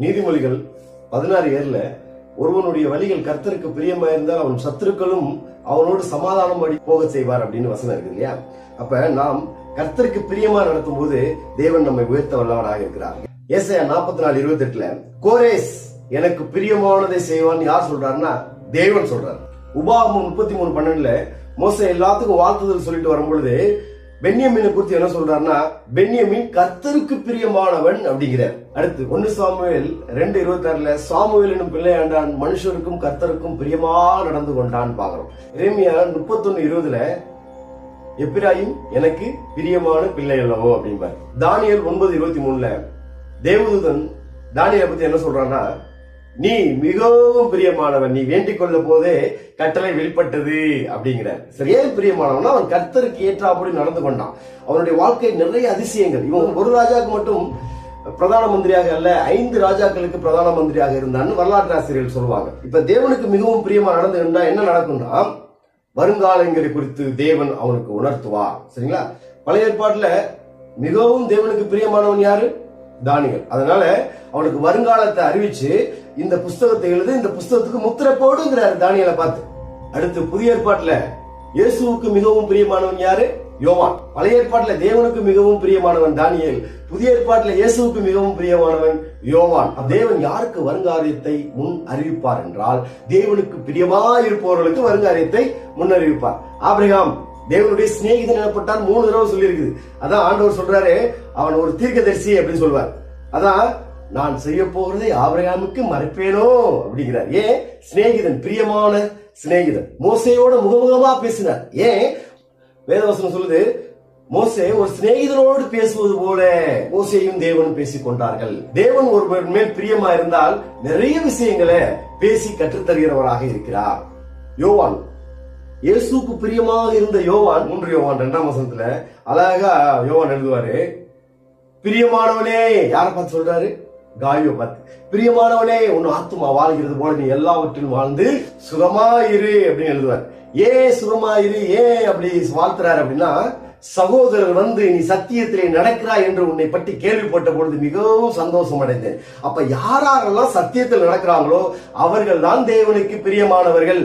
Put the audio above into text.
நீதிமொழிகள் பதினாறு ஏர்ல ஒருவனுடைய வழிகள் கர்த்தருக்கு பிரியமா இருந்தால் அவன் சத்துருக்களும் அவனோடு சமாதானம் படி போக செய்வார் அப்படின்னு வசனம் இருக்கு இல்லையா? அப்ப நாம் கர்த்தருக்கு பிரியமா நடத்தும் போது தேவன் நம்மை உயர்த்த வல்லவராக இருக்கிறார். ஏசையா நாற்பத்தி நாலு இருபத்தி எட்டுல கோரேஸ் எனக்கு பிரியமானதை செய்வான்னு யார் சொல்றாருன்னா தேவன் சொல்றாரு. உபாகமம் முப்பத்தி மூணு பன்னெண்டுல மோச எல்லாத்துக்கும் வாழ்த்துதல் சொல்லிட்டு வரும்பொழுது பென்யமீனை குறித்து என்ன சொல்றாருன்னா பென்யமின் கர்த்தருக்கு பிரியமானவன் அப்படிங்கிறார். அடுத்து ஒன்னு சாமுவேல் ரெண்டு இருபத்தி ஆறுல சாமுவேல் என்னும் பிள்ளையாண்டான் மனுஷருக்கும் கர்த்தருக்கும் பிரியமா நடந்து கொண்டான் பாக்குறோம் இறைமையா முப்பத்தொன்னு இருபதுல எப்பிராயும் எனக்கு பிரியமான பிள்ளை அல்லவோ அப்படிம்பார். தானியல் ஒன்பது இருபத்தி மூணுல தேவதூதன் தானியலை பத்தி என்ன சொல்றான்னா நீ மிகவும் பிரியமானவன். நீ வேண்டிக் கொள்ள போதே கட்டளை வெளிப்பட்டது அப்படிங்கிறார். சரி ஏன் பிரியமானவன் அவன் கர்த்தருக்கு ஏற்றாப்படி நடந்து கொண்டான். அவனுடைய வாழ்க்கை நிறைய அதிசயங்கள். இவன் ஒரு ராஜாவுக்கு மட்டும் பிரதான மந்திரியாக அல்ல ஐந்து ராஜாக்களுக்கு பிரதான மந்திரியாக இருந்தான்னு வரலாற்று ஆசிரியர்கள் சொல்லுவாங்க. இப்ப தேவனுக்கு மிகவும் பிரியமா நடந்து என்ன நடக்கும்னா வருங்காலங்களை குறித்து தேவன் அவனுக்கு உணர்த்துவா சரிங்களா? பழைய ஏற்பாட்டுல மிகவும் தேவனுக்கு பிரியமானவன் யாரு? தானியல். அதனால அவனுக்கு வருங்காலத்தை அறிவிச்சு இந்த புஸ்தகத்தை எழுது இந்த புஸ்தகத்துக்கு முத்திரை போடுங்கிறாரு தானியலை பார்த்து. அடுத்து புதிய ஏற்பாட்டுல இயேசுவுக்கு மிகவும் பிரியமானவன் யாரு? யோவான். பழைய ஏற்பாட்டுல தேவனுக்கு மிகவும் பிரியமானவன் தானியல். புதிய ஏற்பாட்டுல இயேசுவுக்கு மிகவும் பிரியமானவன் யோவான். தேவன் யாருக்கு வருங்காரியத்தை முன் அறிவிப்பார் என்றால் தேவனுக்கு பிரியமா இருப்பவர்களுக்கு வருங்காரியத்தை முன் அறிவிப்பார். ஆபிரகாம் தேவனுடைய சிநேகிதன் எனப்பட்டால் மூணு தடவை சொல்லியிருக்குது. அதான் ஆண்டவர் சொல்றாரு அவன் ஒரு தீர்க்கதரிசி அப்படின்னு சொல்வார். அதான் நான் செய்ய போகிறதை ஆபிரகாமுக்கு மறைப்பேனோ? அப்படிங்கிறார். ஏன்? சிநேகிதன் பிரியமான சிநேகிதன். மோசையோட முகமுகமா பேசினார். ஏன்? வேதவசனம் சொல்லுது மோசே ஒரு சிநேகிதனோடு பேசுவது போல மோசையும் தேவனும் பேசிக் கொண்டார்கள். தேவன் ஒருவர் மேல் பிரியமா இருந்தால் நிறைய விஷயங்களை பேசி கற்றுத்தருகிறவராக இருக்கிறார். யோவான். இயேசுக்கு பிரியமாக இருந்த யோவான் மூன்று யோவான் ரெண்டாம் வசனத்துல அழகா யோவான் எழுதுவாரு. பிரியமானவனே யாரை பார்த்து சொல்றாரு? காயோ பார்த்து பிரியமானவனே உன் ஆத்துமா வாழ்கிறது போல நீ எல்லாவற்றிலும் வாழ்ந்து சுகமாயிரு இரு அப்படின்னு எழுதுவார். ஏன் சுகமாயிரு இரு ஏன் அப்படி வாழ்த்துறாரு அப்படின்னா சகோதரர் வந்து நீ சத்தியத்திலே நடக்கிறாய் என்று உன்னை பற்றி கேள்விப்பட்ட பொழுது மிகவும் சந்தோஷம் அடைந்தேன். அப்ப யாரெல்லாம் சத்தியத்தில் நடக்கிறாங்களோ அவர்கள் தான் தேவனுக்கு பிரியமானவர்கள்.